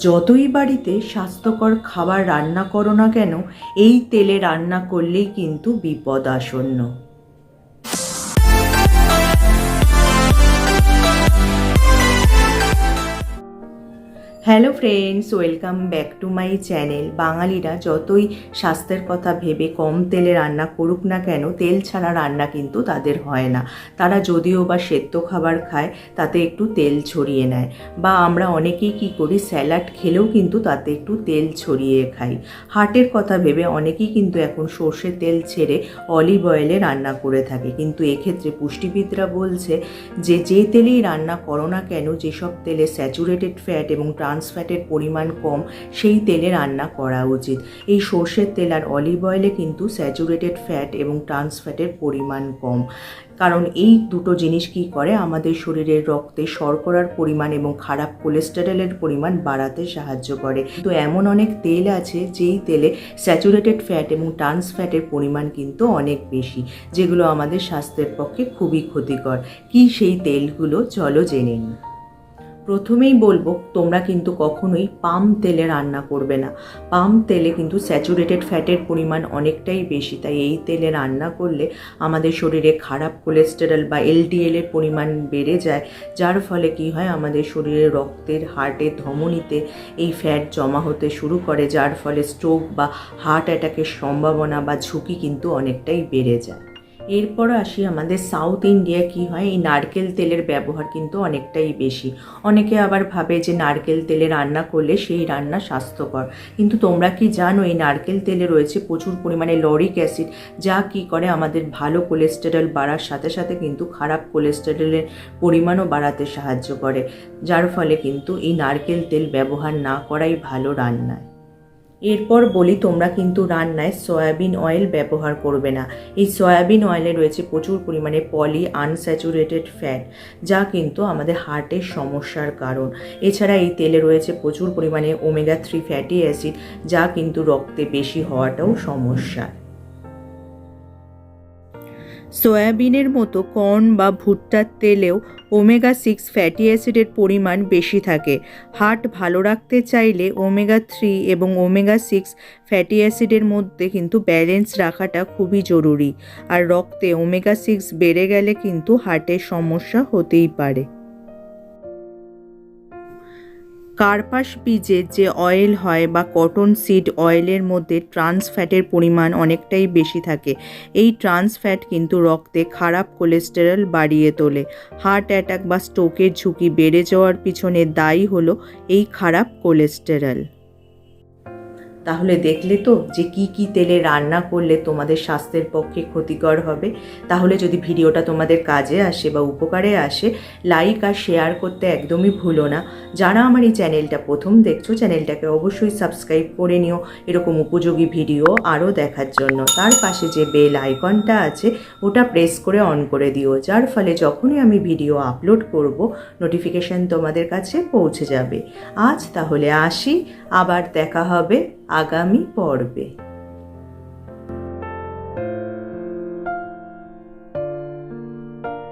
যতই বাড়িতে স্বাস্থ্যকর খাবার রান্না করো না কেন, এই তেলে রান্না করলেই কিন্তু বিপদ আসন্ন। Hello friends, welcome back to my channel. বাঙালিরা যতই স্বাস্থ্যের কথা ভেবে কম তেলে রান্না করুক না কেন, তেল ছাড়া রান্না কিন্তু তাদের হয় না। তারা যদিও বা সেদ্ধ খাবার খায়, তাতে একটু তেল ছড়িয়ে নেয়। বা আমরা অনেকেই কি করি, স্যালাড খেলেও কিন্তু তাতে একটু তেল ছড়িয়ে খাই। হার্টের কথা ভেবে অনেকেই কিন্তু এখন সর্ষের তেল ছেড়ে অলিভ অয়েলে রান্না করে থাকে। কিন্তু এক্ষেত্রে পুষ্টিবিদরা বলছে যে যে তেলেই রান্না করো না কেন, যেসব তেলে স্যাচুরেটেড ফ্যাট এবং ট্রান্স ফ্যাটের পরিমাণ কম, সেই তেলে রান্না করা উচিত। এই সর্ষের তেল আর অলিভ অয়েলে কিন্তু স্যাচুরেটেড ফ্যাট এবং ট্রান্স ফ্যাটের পরিমাণ কম। কারণ এই দুটো জিনিস কি করে? আমাদের শরীরের রক্তে শর্করার পরিমাণ এবং খারাপ কোলেস্টেরলের পরিমাণ বাড়াতে সাহায্য করে। তো এমন অনেক তেল আছে, যেই তেলে স্যাচুরেটেড ফ্যাট এবং ট্রান্স ফ্যাটের পরিমাণ কিন্তু অনেক বেশি, যেগুলো আমাদের স্বাস্থ্যের পক্ষে খুবই ক্ষতিকর। কি সেই তেলগুলো? চলো জেনে নিই। প্রথমেই বলব, তোমরা কিন্তু কখনোই পাম তেলে রান্না করবে না। পাম তেলে কিন্তু স্যাচুরেটেড ফ্যাটের পরিমাণ অনেকটাই বেশি, তাই এই তেলে রান্না করলে আমাদের শরীরে খারাপ কোলেস্টেরল বা এলডিএল এর পরিমাণ বেড়ে যায়, যার ফলে কি হয়, আমাদের শরীরে রক্তের হার্টে ধমনীতে এই ফ্যাট জমা হতে শুরু করে, যার ফলে স্ট্রোক বা হার্ট অ্যাটাকের সম্ভাবনা বা ঝুঁকি কিন্তু অনেকটাই বেড়ে যায়। এরপর আসি আমাদের সাউথ ইন্ডিয়া কি হয়? এই নারকেল তেলের ব্যবহার কিন্তু অনেকটাই বেশি। অনেকে আবার ভাবে যে নারকেল তেলে রান্না করলে সেই রান্না স্বাস্থ্যকর। কিন্তু তোমরা কি জানো এই নারকেল তেলে রয়েছে প্রচুর পরিমাণে লরিক অ্যাসিড, যা কি করে আমাদের ভালো কোলেস্টেরল বাড়ার সাথে সাথে কিন্তু খারাপ কোলেস্টেরলের পরিমাণও বাড়াতে সাহায্য করে। যার ফলে কিন্তু এই নারকেল তেল ব্যবহার না করাই ভালো রান্নায়। এরপর বলি, তোমরা কিন্তু রান্নায় সয়াবিন অয়েল ব্যবহার করবে না। এই সয়াবিন অয়েলে রয়েছে প্রচুর পরিমাণে পলি আনস্যাচুরেটেড ফ্যাট যা কিন্তু আমাদের হার্টের সমস্যার কারণ। এছাড়া এই তেলে রয়েছে প্রচুর পরিমাণে ওমেগা থ্রি ফ্যাটি অ্যাসিড যা কিন্তু রক্তে বেশি হওয়াটাও সমস্যা। সয়াবিনের মতো কর্ন বা ভুট্টার তেলেও ওমেগা সিক্স ফ্যাটি অ্যাসিডের পরিমাণ বেশি থাকে। হার্ট ভালো রাখতে চাইলে ওমেগা থ্রি এবং ওমেগা সিক্স ফ্যাটি অ্যাসিডের মধ্যে কিন্তু ব্যালেন্স রাখাটা খুবই জরুরি। আর রক্তে ওমেগা সিক্স বেড়ে গেলে কিন্তু হার্টের সমস্যা হতেই পারে। কার্পাস বীজের যে অয়েল হয় বা কটন সিড অয়েলের মধ্যে ট্রান্স ফ্যাটের পরিমাণ অনেকটাই বেশি থাকে। এই ট্রান্স ফ্যাট কিন্তু রক্তে খারাপ কোলেস্টেরল বাড়িয়ে তোলে। হার্ট অ্যাটাক বা স্ট্রোকের ঝুঁকি বেড়ে যাওয়ার পিছনে দায়ী হলো এই খারাপ কোলেস্টেরল। তাহলে দেখলে তো যে কি কি তেলে রান্না করলে তোমাদের স্বাস্থ্যের পক্ষে ক্ষতিকর হবে। তাহলে যদি ভিডিওটা তোমাদের কাজে আসে বা উপকারে আসে লাইক আর শেয়ার করতে একদমই ভুলো না। যারা আমার এই চ্যানেলটা প্রথম দেখছ, চ্যানেলটাকে অবশ্যই সাবস্ক্রাইব করে নিও। এরকম উপযোগী ভিডিও আরও দেখার জন্য। তার পাশে যে বেল আইকনটা আছে, ওটা প্রেস করে অন করে দিও। যার ফলে যখনই আমি ভিডিও আপলোড করব নোটিফিকেশান তোমাদের কাছে পৌঁছে যাবে। আজ তাহলে আসি, আবার দেখা হবে। আগামী পর্বে।